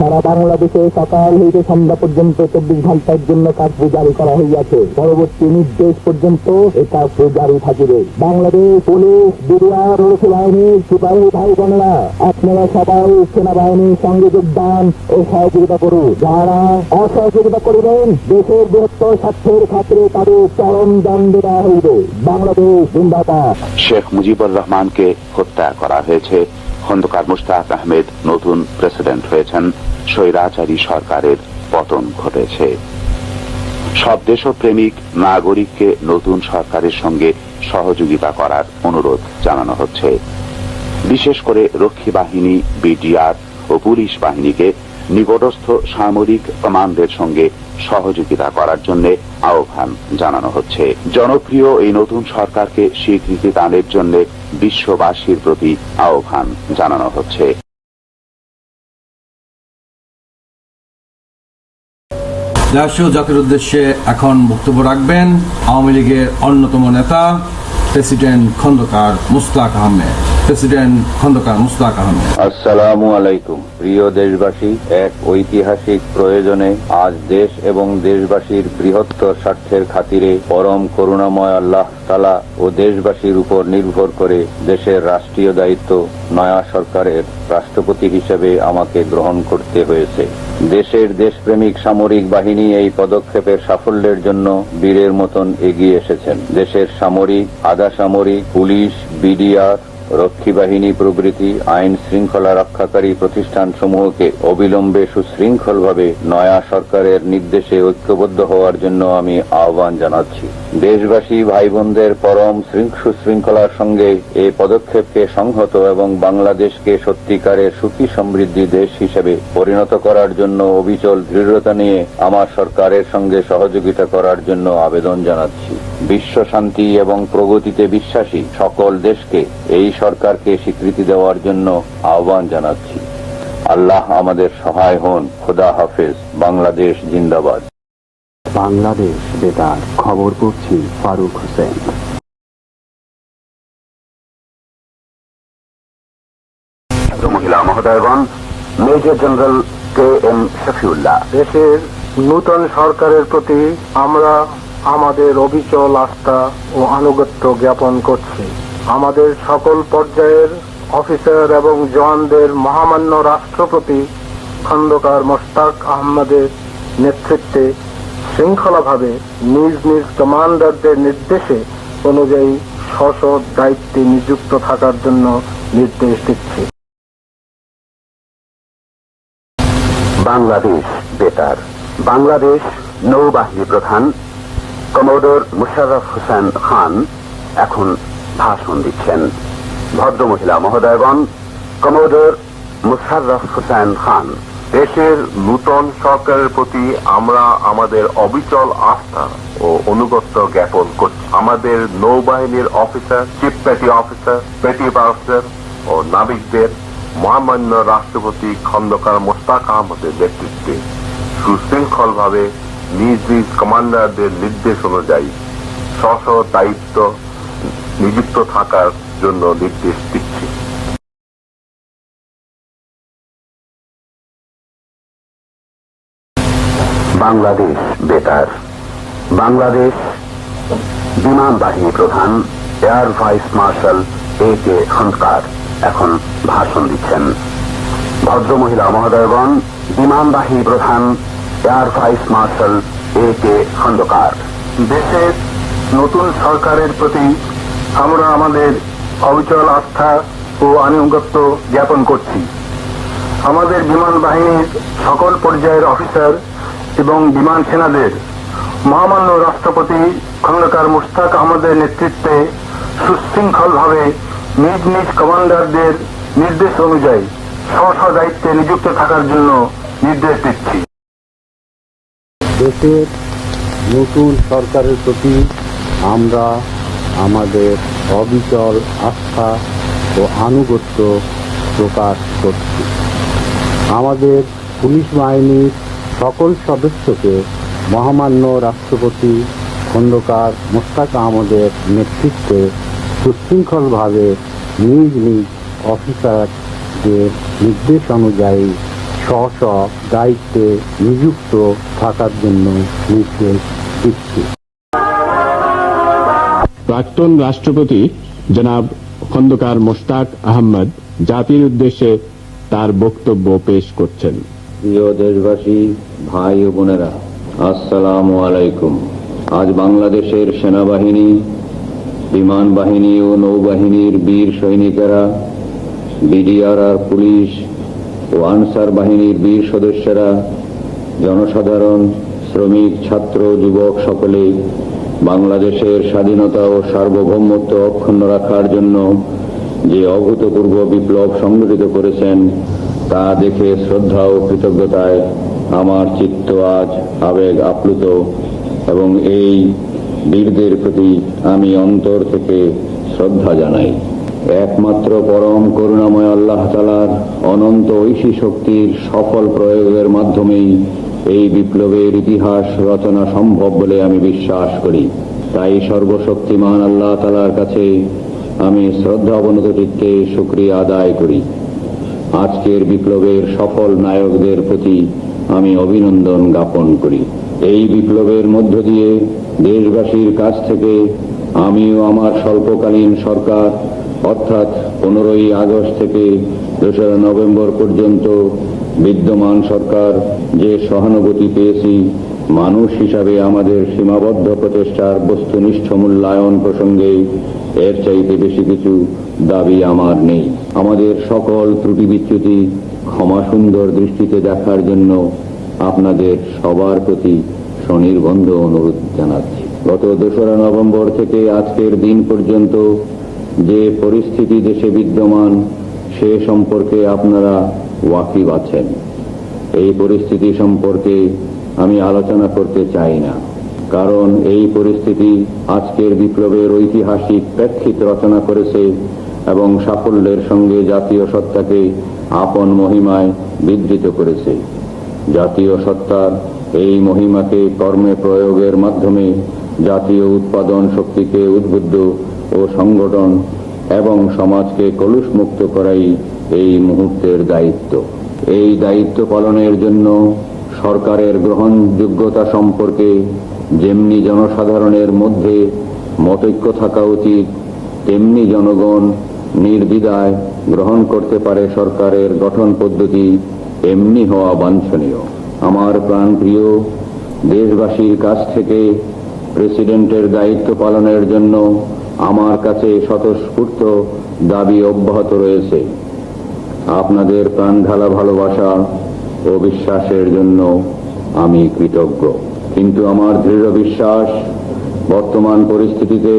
সারা বাংলাদেশে সকাল হইতে সন্ধ্যা পর্যন্ত চব্বিশ ঘণ্টার জন্য কার্ফু জারি করা হইয়াছে। পরবর্তী নির্দেশ পর্যন্ত এই কার্ফু জারি থাকিবে। বাংলাদেশ পুলিশ, বিডিআর সেনাবাহিনীর সিপাহী ভাই বোনেরা আপনারা সবাই সেনাবাহিনীর সঙ্গে যোগদান ও সহযোগিতা করুন। যারা অসহযোগিতা করিবেন, দেশের বৃহত্তর স্বার্থের খাতিরে তাদের চরম দণ্ড দেওয়া হইবে। বাংলাদেশ জিন্দাবাদ। শেখ মুজিবুর রহমানকে হত্যা করা হয়েছে। খন্দকার মুশতাক আহমেদ নতুন প্রেসিডেন্ট হয়েছেন। স্বৈরাচারী সরকারের পতন ঘটেছে। সব দেশপ্রেমিক নাগরিককে নতুন সরকারের সঙ্গে সহযোগিতা করার অনুরোধ জানানো হচ্ছে। বিশেষ করে রক্ষী বাহিনী, বিডিআর ও পুলিশ বাহিনীকে নিকটস্থ সামরিক কমান্ডের সঙ্গে সহযোগিতা করার জন্য আহ্বান জানানো হচ্ছে। জনপ্রিয় এই নতুন সরকারকে স্বীকৃতি দানের জন্য বিশ্ববাসীর প্রতি আহ্বান জানানো হচ্ছে। রাষ্ট্রীয় জাতির উদ্দেশ্যে এখন বক্তব্য রাখবেন আওয়ামী লীগের অন্যতম নেতা, প্রেসিডেন্ট খন্দকার মুস্তাক আহমেদ। প্রেসিডেন্ট খন্দকার মুস্তাক আহমেদ। আসসালামু আলাইকুম। প্রিয় দেশবাসী, এক ঐতিহাসিক প্রয়োজনে আজ দেশ এবং দেশবাসীর বৃহত্তর স্বার্থের খাতিরে পরম করুণাময় আল্লাহ তালা ও দেশবাসীর উপর নির্ভর করে দেশের রাষ্ট্রীয় দায়িত্ব নয়া সরকারের রাষ্ট্রপতি হিসেবে আমাকে গ্রহণ করতে হয়েছে। দেশের দেশপ্রেমিক সামরিক বাহিনী এই পদক্ষেপের সাফল্যের জন্য বীরের মতন এগিয়ে এসেছেন। দেশের সামরিক, আধা সামরিক, পুলিশ, বিডিআর রক্ষী বাহিনী প্রভৃতি আইন শৃঙ্খলা রক্ষাকারী প্রতিষ্ঠান সমূহকে অবিলম্বে সুশৃঙ্খলভাবে নয়া সরকারের নির্দেশে ঐক্যবদ্ধ হওয়ার জন্য আমি আহ্বান জানাচ্ছি। দেশবাসী ভাই বোনদের পরম সুশৃঙ্খলার সঙ্গে এই পদক্ষেপকে সংহত এবং বাংলাদেশকে সত্যিকারের সুখী সমৃদ্ধি দেশ হিসেবে পরিণত করার জন্য অবিচল দৃঢ়তা নিয়ে আমার সরকারের সঙ্গে সহযোগিতা করার জন্য আবেদন জানাচ্ছি। বিশ্ব শান্তি এবং প্রগতিতে বিশ্বাসী সকল দেশকে এই সরকারকে স্বীকৃতি দেওয়ার জন্য আহ্বান জানাচ্ছি। আল্লাহ আমাদের সহায় হন। খোদা হাফেজ। বাংলাদেশ জিন্দাবাদ। বাংলাদেশ বেতার খবর পড়ছি ফারুক হোসেন। মহিলা মহোদয়গণ major general K M Shafiullah. দেশের নূতন সরকারের প্রতি আমরা আমাদের অবিচল আস্থা ও আনুগত্য জ্ঞাপন করছি। আমাদের সকল পর্যায়ের অফিসার এবং জওয়ানদের মহামান্য রাষ্ট্রপতি খন্দকার মোস্তাক আহমদের নেতৃত্বে শৃঙ্খলাভাবে নিজ নিজ কমান্ডারদের নির্দেশে অনুযায়ী স্ব দায়িত্বে নিযুক্ত থাকার জন্য নির্দেশ দিচ্ছে। বাংলাদেশ বেতার। বাংলাদেশ নৌবাহিনী প্রধান কমোডোর মুশারফ হোসেন খান এখন ভাষণ দিচ্ছেন। ভদ্রমহিলা মহোদয়গণ, কমোডোর মুশাররফ হোসেন খান। দেশের নূতন সরকারের প্রতি আমরা আমাদের অবিচল আস্থা ও অনুগত্য জ্ঞাপন করছি। আমাদের নৌবাহিনীর officer, chief petty officer petty officer ও নাবিকদের মহামান্য রাষ্ট্রপতি খন্দকার মোস্তাক আহমদের নেতৃত্বে সুশৃঙ্খলভাবে নিজ নিজ কমান্ডারদের নির্দেশ অনুযায়ী স্ব দায়িত্ব নিযুক্ত থাকার জন্য নির্দেশ দিচ্ছি। বাংলাদেশ বেতার। বাংলাদেশ বিমান বাহিনী প্রধান, air vice marshal A K Khondaker এখন ভাষণ দিচ্ছেন। ভদ্রমহিলা মহোদয়গণ, বিমান বাহিনী প্রধান, air vice marshal A K Khondaker. দেশের নতুন সরকারের প্রতি আমরা আমাদের অবিচল আস্থা ও আনুগত্য জ্ঞাপন করছি। আমাদের বিমান বাহিনীর সকল পর্যায়ের অফিসার এবং বিমান সেনাদের মহামান্য রাষ্ট্রপতি খন্দকার মুশতাক আহমদের নেতৃত্বে সুশৃঙ্খলভাবে নিজ নিজ কমান্ডারদের নির্দেশ অনুযায়ী স্ব দায়িত্বে নিযুক্ত থাকার জন্য নির্দেশ দিচ্ছি। দেশের নতুন সরকারের প্রতি আমরা আমাদের অবিচল আস্থা ও আনুগত্য প্রকাশ করছি। আমাদের পুলিশ বাহিনীর সকল সদস্যকে মহামান্য রাষ্ট্রপতি খন্দকার মোস্তাক আহমদের নেতৃত্বে সুশৃঙ্খলভাবে নিজ নিজ অফিসারদের নির্দেশ অনুযায়ী স্ব স্ব দায়িত্বে নিযুক্ত থাকার জন্য নির্দেশ দিচ্ছি। প্রাক্তন রাষ্ট্রপতি জনাব খন্দকার মোশতাক আহমদ জাতির উদ্দেশ্যে তার বক্তব্য পেশ করছেন। প্রিয় দেশবাসী, ভাই ও বোনেরা, আসসালামু আলাইকুম। আজ বাংলাদেশের সেনাবাহিনী বিমান বাহিনী ও নৌবাহিনীর বীর সৈনিকেরা বিডিআর আর পুলিশ ও আনসার বাহিনীর বীর সদস্যরা, জনসাধারণ, শ্রমিক, ছাত্র, যুবক সকলে বাংলাদেশের স্বাধীনতা ও সার্বভৌমত্ব অক্ষুণ্ণ রাখার জন্য যে অভূতপূর্ব বিপ্লব সংগঠিত করেছেন তা দেখে শ্রদ্ধা ও কৃতজ্ঞতায় আমার চিত্ত আজ আবেগ আপ্লুত এবং এই বীরদের প্রতি আমি অন্তর থেকে শ্রদ্ধা জানাই। একমাত্র পরম করুণাময় আল্লাহ তালার অনন্ত ঐশী শক্তির সফল প্রয়োগের মাধ্যমেই এই বিপ্লবের ইতিহাস রচনা সম্ভব বলে আমি বিশ্বাস করি। তাই সর্বশক্তিমান আল্লাহ তালার কাছে আমি শ্রদ্ধা অবনত চিত্তে শুক্রিয়া আদায় করি। আজকের বিপ্লবের সফল নায়কদের প্রতি আমি অভিনন্দন জ্ঞাপন করি। এই বিপ্লবের মধ্য দিয়ে দেশবাসীর কাছ থেকে আমিও আমার স্বল্পকালীন সরকার, অর্থাৎ পনেরোই আগস্ট থেকে দোসরা নভেম্বর পর্যন্ত বিদ্যমান সরকার যে সহানুভূতি পেয়েছি, মানুষ হিসাবে আমাদের সীমাবদ্ধ প্রচেষ্টার বস্তুনিষ্ঠ মূল্যায়ন প্রসঙ্গে এর চাইতে বেশি কিছু দাবি আমার নেই। আমাদের সকল ত্রুটি বিচ্যুতি ক্ষমা সুন্দর দৃষ্টিতে দেখার জন্য আপনাদের সবার প্রতি স্বনির্বন্ধ অনুরোধ জানাচ্ছি। গত দোসরা নভেম্বর থেকে আজকের দিন পর্যন্ত যে পরিস্থিতি দেশে বিদ্যমান, সে সম্পর্কে আপনারা ওয়াকিব আছেন। এই পরিস্থিতি সম্পর্কে আমি আলোচনা করতে চাই না। কারণ এই পরিস্থিতি আজকের বিপ্লবের ঐতিহাসিক প্রেক্ষিত রচনা করেছে এবং সাফল্যের সঙ্গে জাতীয় সত্তাকে আপন মহিমায় বিধৃত করেছে। জাতীয় সত্তার এই মহিমাকে কর্মে প্রয়োগের মাধ্যমে জাতীয় উৎপাদন শক্তিকে উদ্বুদ্ধ ও সংগঠন এবং সমাজকে কলুষমুক্ত করাই এই মুহূর্তের দায়িত্ব। এই দায়িত্ব পালনের জন্য সরকারের গ্রহণযোগ্যতা সম্পর্কে যেমনি জনসাধারণের মধ্যে মতৈক্য থাকা উচিত, তেমনি জনগণ নির্দ্বিধায় গ্রহণ করতে পারে সরকারের গঠন পদ্ধতি, এমনি হওয়া বাঞ্ছনীয়। আমার প্রাণপ্রিয় দেশবাসীর কাছ থেকে প্রেসিডেন্টের দায়িত্ব পালনের জন্য আমার কাছে স্বতঃস্ফূর্ত দাবি অব্যাহত রয়েছে। আপনাদের প্রাণ ঢালা ভালোবাসা ও বিশ্বাসের জন্য আমি কৃতজ্ঞ। কিন্তু আমার দৃঢ় বিশ্বাস, বর্তমান পরিস্থিতিতে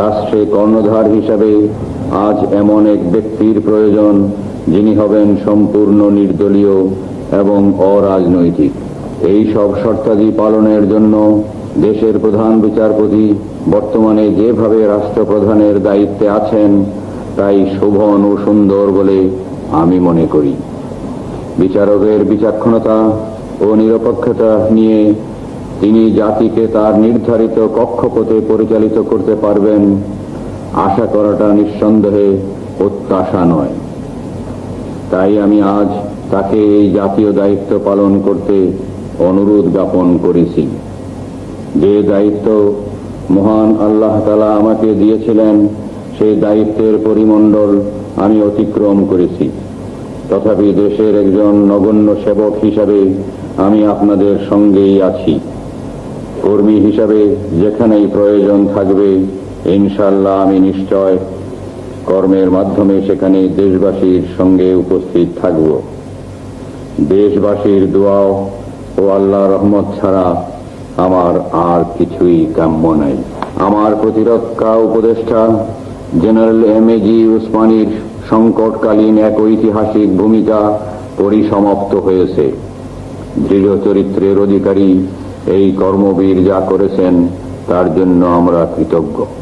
রাষ্ট্রে কর্ণধার হিসাবে আজ এমন এক ব্যক্তির প্রয়োজন, যিনি হবেন সম্পূর্ণ নির্দলীয় এবং অরাজনৈতিক। এই সব শর্তাদি পালনের জন্য দেশের প্রধান বিচারপতি বর্তমানে যেভাবে রাষ্ট্রপ্রধানের দায়িত্বে আছেন, তাই শোভন ও সুন্দর বলে আমি মনে করি। বিচারকের বিচক্ষণতা ও নিরপেক্ষতা নিয়ে তিনি জাতিকে তার নির্ধারিত কক্ষপথে পরিচালিত করতে পারবেন, আশা করাটা নিঃসন্দেহে প্রত্যাশা নয়। তাই আমি আজ তাকে এই জাতীয় দায়িত্ব পালন করতে অনুরোধ জ্ঞাপন করেছি। যে দায়িত্ব মহান আল্লাহ তালা আমাকে দিয়েছিলেন সেই দায়িত্বের পরিমণ্ডল আমি অতিক্রম করেছি। তথাপি দেশের একজন নগণ্য সেবক হিসাবে আমি আপনাদের সঙ্গেই আছি। কর্মী হিসাবে যেখানেই প্রয়োজন থাকবে ইনশাল্লাহ আমি নিশ্চয় কর্মের মাধ্যমে সেখানে দেশবাসীর সঙ্গে উপস্থিত থাকব। দেশবাসীর দোয়াও ও আল্লাহ রহমত ছাড়া আমার আর কিছুই কাম্য নাই। আমার প্রতিরক্ষা উপদেষ্টা জেনারেল এম এ জি উসমানীর সংকটকালীন এক ঐতিহাসিক ভূমিকা পরিসমাপ্ত হয়েছে। দৃঢ় চরিত্রের অধিকারী এই কর্মবীর যা করেছেন তার জন্য আমরা কৃতজ্ঞ।